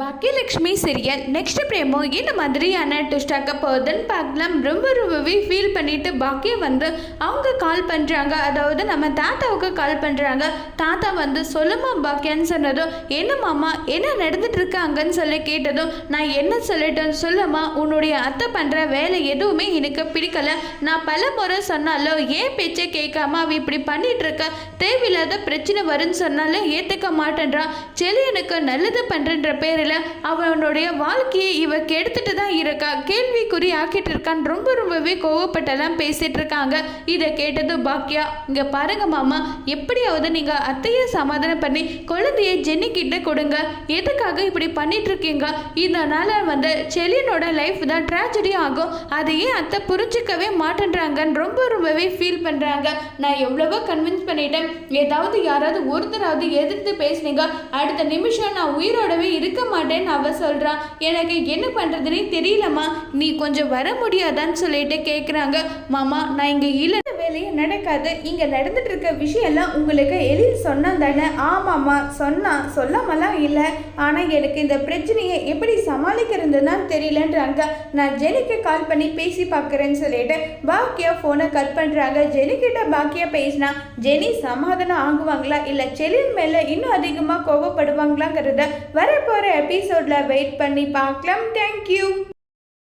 Baakiyalakshmi serial next பிரேமோ என்ன மாதிரியான ட்விஸ்டாக்க போகுதுன்னு பார்க்கலாம். ரொம்ப ரொம்பவே ஃபீல் பண்ணிட்டு பாக்கியம் வந்து அவங்க கால் பண்ணுறாங்க அதாவது நம்ம தாத்தாவுக்கு கால் பண்ணுறாங்க தாத்தா வந்து சொல்லுமா பாக்கியான்னு சொன்னதும் என்ன மாமா என்ன நடந்துட்டு இருக்காங்கன்னு சொல்லி கேட்டதும் நான் என்ன சொல்லிட்டேன் சொல்லுமா உன்னுடைய அத்தை பண்ணுற வேலை எதுவுமே எனக்கு பிடிக்கல. நான் பல முறை சொன்னாலும் ஏன் பேச்சை கேட்காம அவ இப்படி பண்ணிட்டு இருக்க தேவையில்லாத பிரச்சனை வரும்னு சொன்னாலும் ஏற்றுக்க மாட்டேன்றான் செலியனுக்கு நல்லது பண்ணுறன்ற தெரியல அவனுடைய வாழ்க்கையை இவ கெடுத்துட்டு தான் இருக்கா? கேள்விக்குறி ஆக்கிட்டு இருக்கான்னு ரொம்ப ரொம்பவே கோவப்பட்டெல்லாம் பேசிட்டு இருக்காங்க. இதை கேட்டது பாக்கியா இங்க பாருங்க மாமா எப்படியாவது நீங்க அத்தையை சமாதானம் பண்ணி குழந்தைய ஜென்னி கிட்ட கொடுங்க. எதுக்காக இப்படி பண்ணிட்டு இருக்கீங்க? இதனால வந்து செலியனோட லைஃப் தான் ட்ராஜடி ஆகும். அதையே அத்தை புரிஞ்சுக்கவே மாட்டேன்றாங்கன்னு ரொம்ப ரொம்பவே ஃபீல் பண்ணுறாங்க நான் எவ்வளவோ கன்வின்ஸ் பண்ணிட்டேன். ஏதாவது யாராவது ஒருத்தராவது எதிர்த்து பேசுனீங்க. அடுத்த நிமிஷம் நான் உயிரோடவே இருக்க மாட்டேன்னு அவ சொல்கிறான் எனக்கு என்ன பண்ணுறதுனே தெரியலம்மா. நீ கொஞ்சம் வர முடியாதான்னு சொல்லிட்டு கேட்குறாங்க மாமா நான் இங்கே இல்லை. வேலையே நடக்காது. இங்கே நடந்துட்டு இருக்க விஷயம்லாம் உங்களுக்கு எழில் சொன்னால் தானே ஆமாம்மா சொன்னால் சொல்லாமலாம் இல்லை. ஆனால் எனக்கு இந்த பிரச்சனையை எப்படி சமாளிக்கிறது தான் தெரியலன்றாங்க. நான் ஜெனிக்கு கால் பண்ணி பேசி பார்க்குறேன்னு சொல்லிட்டு பாக்கியா ஃபோனை கட் பண்ணுறாங்க ஜெனிக்கிட்ட பாக்கியா பேசினா ஜெனி சமாதானம் ஆகுவாங்களா? இல்லை செலின் மேலே இன்னும் அதிகமாக கோவப்படுவாங்களாங்கிறத வரப்போகிற எபிசோடில் வெயிட் பண்ணி பார்க்கலாம். தேங்க்யூ